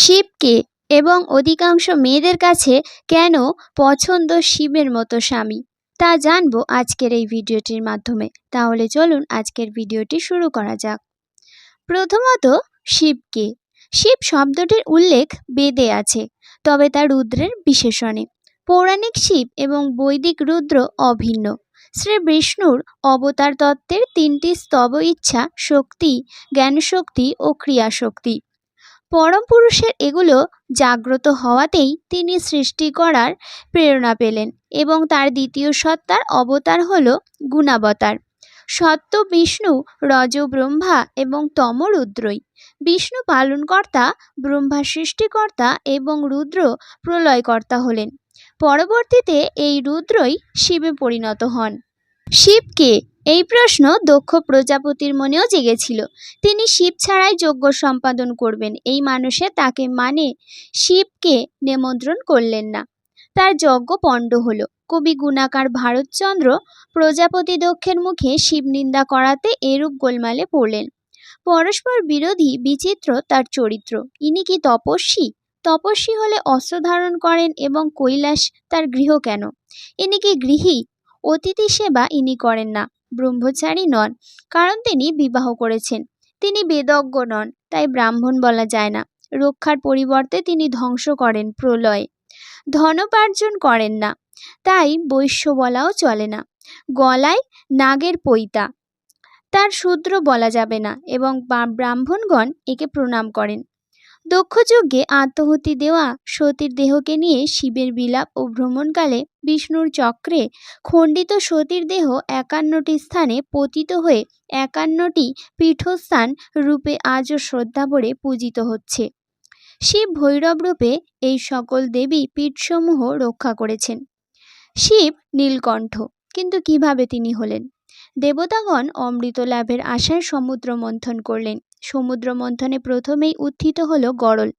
শিবকে এবং অধিকাংশ মেয়েদের কাছে কেন পছন্দ শিবের মতো স্বামী? তা জানব আজকের এই ভিডিওটির মাধ্যমে। তাহলে চলুন আজকের ভিডিওটি শুরু করা যাক। প্রথমত, শিবকে। শিব শব্দটির উল্লেখ বেদে আছে, তবে তা রুদ্রের বিশেষণে। পৌরাণিক শিব এবং বৈদিক রুদ্র অভিন্ন। শ্রী বিষ্ণুর অবতার তত্ত্বের তিনটি স্তব ইচ্ছা শক্তি, জ্ঞানশক্তি ও ক্রিয়াশক্তি। পরম পুরুষের এগুলো জাগ্রত হওয়াতেই তিনি সৃষ্টি করার প্রেরণা পেলেন এবং তার দ্বিতীয় সত্তার অবতার হল গুণাবতার। সত্য বিষ্ণু রজ ব্রহ্মা এবং তম রুদ্রই বিষ্ণু পালনকর্তা, ব্রহ্মা সৃষ্টিকর্তা এবং রুদ্র প্রলয়কর্তা হলেন। পরবর্তীতে এই রুদ্রই শিবে পরিণত হন। শিবকে এই প্রশ্ন দক্ষ প্রজাপতির মনেও জেগেছিল। তিনি শিব ছাড়াই যজ্ঞ সম্পাদন করবেন, এই মানুষে তাকে মানে শিবকে নিমন্ত্রণ করলেন না। তার যজ্ঞ পণ্ড হলো। কবি গুণাকার ভারতচন্দ্র প্রজাপতি দক্ষের মুখে শিব নিন্দা করাতে এরূপ গোলমালে পড়লেন। পরস্পর বিরোধী বিচিত্র তার চরিত্র। ইনি কি তপস্বী? তপস্বী হলে অস্ত্র ধারণ করেন এবং কৈলাস তার গৃহ কেন? ইনি কি গৃহী? অতিথি সেবা ইনি করেন না। ব্রহ্মচারী নন, কারণ তিনি বিবাহ করেছেন। তিনি বেদজ্ঞ নন, তাই ব্রাহ্মণ বলা যায় না। রক্ষার পরিবর্তে তিনি ধ্বংস করেন প্রলয়ে। ধনোপার্জন করেন না, তাই বৈশ্য বলাও চলে না। গলায় নাগের পৈতা, তার শূদ্র বলা যাবে না, এবং ব্রাহ্মণগণ একে প্রণাম করেন। দক্ষযজ্ঞে আত্মহতি দেওয়া সতীর দেহকে নিয়ে শিবের বিলাপ ও ভ্রমণকালে বিষ্ণুর চক্রে খণ্ডিত সতীর দেহ একান্নটি স্থানে পতিত হয়ে একান্নটি পীঠস্থান রূপে আজও শ্রদ্ধাভরে পূজিত হচ্ছে। শিব ভৈরব রূপে এই সকল দেবী পীঠসমূহ রক্ষা করেছেন। শিব নীলকণ্ঠ, কিন্তু কীভাবে তিনি হলেন? দেবতাগণ অমৃত লাভের আশায় সমুদ্র মন্থন করলেন। সমুদ্র মন্থনে প্রথমেই উত্থিত হল গরল।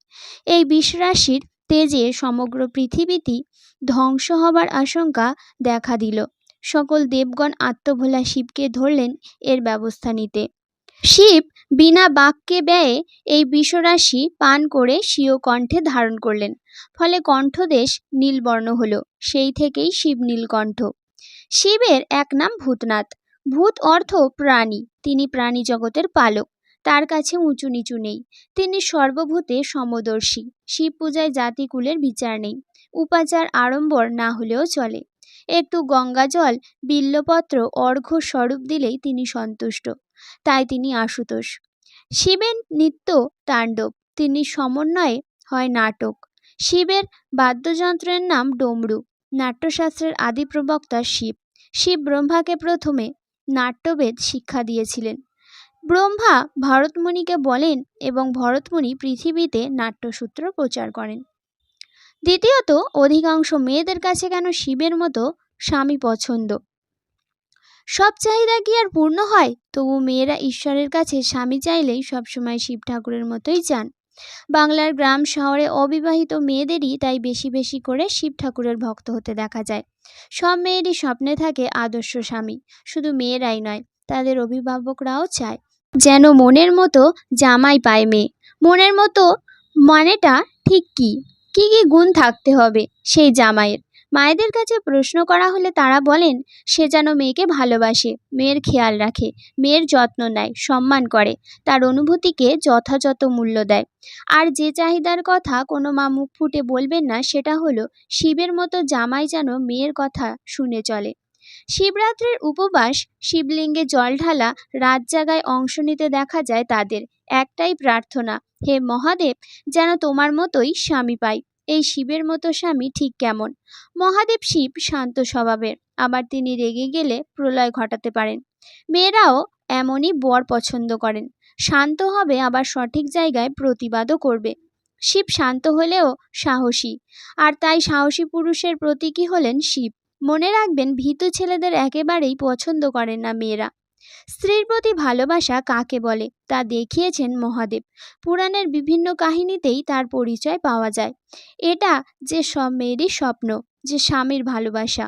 এই বিষরাশির তেজে সমগ্র পৃথিবীটি ধ্বংস হবার আশঙ্কা দেখা দিল। সকল দেবগণ আত্মভোলা শিবকে ধরলেন এর ব্যবস্থা নিতে। শিব বিনা বাক্যে ব্যয়ে এই বিষরাশি পান করে স্বীয় কণ্ঠে ধারণ করলেন। ফলে কণ্ঠদেশ নীলবর্ণ হল, সেই থেকেই শিব নীলকণ্ঠ। শিবের এক নাম ভূতনাথ। ভূত অর্থ প্রাণী, তিনি প্রাণী জগতের পালক। তার কাছে উঁচু নিচু নেই। তিনি সর্বভূতে সমদর্শী। শিব পূজায় জাতিকুলের বিচার নেই। উপাচার আড়ম্বর না হলেও চলে। একটু গঙ্গা জল, বিল্লপত্র, অর্ঘ্য স্বরূপ দিলেই তিনি সন্তুষ্ট। তাই তিনি আশুতোষ। শিবের নিত্য তাণ্ডব। তিনি সমন্বয়ে হয় নাটক। শিবের বাদ্যযন্ত্রের নাম ডমরু। নাট্যশাস্ত্রের আদি প্রবক্তা শিব। শিব ব্রহ্মাকে প্রথমে নাট্যবেদ শিক্ষা দিয়েছিলেন। ব্রহ্মা ভরতমুনিকে বলেন এবং ভরতমুনি পৃথিবীতে নাট্যসূত্র প্রচার করেন। দ্বিতীয়ত, অধিকাংশ মেয়েদের কাছে কেন শিবের মতো স্বামী পছন্দ? সব চাহিদা কি আর পূর্ণ হয়? তবু মেয়েরা ঈশ্বরের কাছে স্বামী চাইলেই সবসময় শিব ঠাকুরের মতোই চান। বাংলার গ্রাম শহরে অবিবাহিত মেয়েদেরই তাই বেশি বেশি করে শিব ঠাকুরের ভক্ত হতে দেখা যায়। সব মেয়েরই স্বপ্নে থাকে আদর্শ স্বামী, শুধু মেয়েরাই নয়, তাদের অভিভাবকরাও চায়। যেন মনের মতো জামাই পায় মেয়ে। মনের মতো মানেটা ঠিক কী? কী কী গুণ থাকতে হবে সেই জামাইয়ের? মায়েদের কাছে প্রশ্ন করা হলে তারা বলেন, সে যেন মেয়েকে ভালোবাসে, মেয়ের খেয়াল রাখে, মেয়ের যত্ন নেয়, সম্মান করে, তার অনুভূতিকে যথাযথ মূল্য দেয়। আর যে চাহিদার কথা কোনো মা মুখ ফুটে বলবেন না, সেটা হলো, শিবের মতো জামাই যেন মেয়ের কথা শুনে চলে। শিবরাত্রির উপবাস, শিবলিঙ্গে জল ঢালা, রাত জাগায় অংশ নিতে দেখা যায় তাদের। একটাই প্রার্থনা, হে মহাদেব, যেন তোমার মতোই স্বামী পাই। এই শিবের মতো স্বামী ঠিক কেমন? মহাদেব শিব শান্ত স্বভাবের আবার তিনি রেগে গেলে প্রলয় ঘটাতে পারেন। মেয়েরাও এমনই বর পছন্দ করেন। শান্ত হবে, আবার সঠিক জায়গায় প্রতিবাদও করবে। শিব শান্ত হলেও সাহসী, আর তাই সাহসী পুরুষের প্রতীকী হলেন শিব। মনে রাখবেন, ভীতু ছেলেদের একেবারেই পছন্দ করেন না মেয়েরা। স্ত্রীর প্রতি ভালোবাসা কাকে বলে? তা দেখিয়েছেন মহাদেব। পুরাণের বিভিন্ন কাহিনীতেই তার পরিচয় পাওয়া যায়। এটা যে সব মেয়েরই স্বপ্ন, যে স্বামীর ভালোবাসা।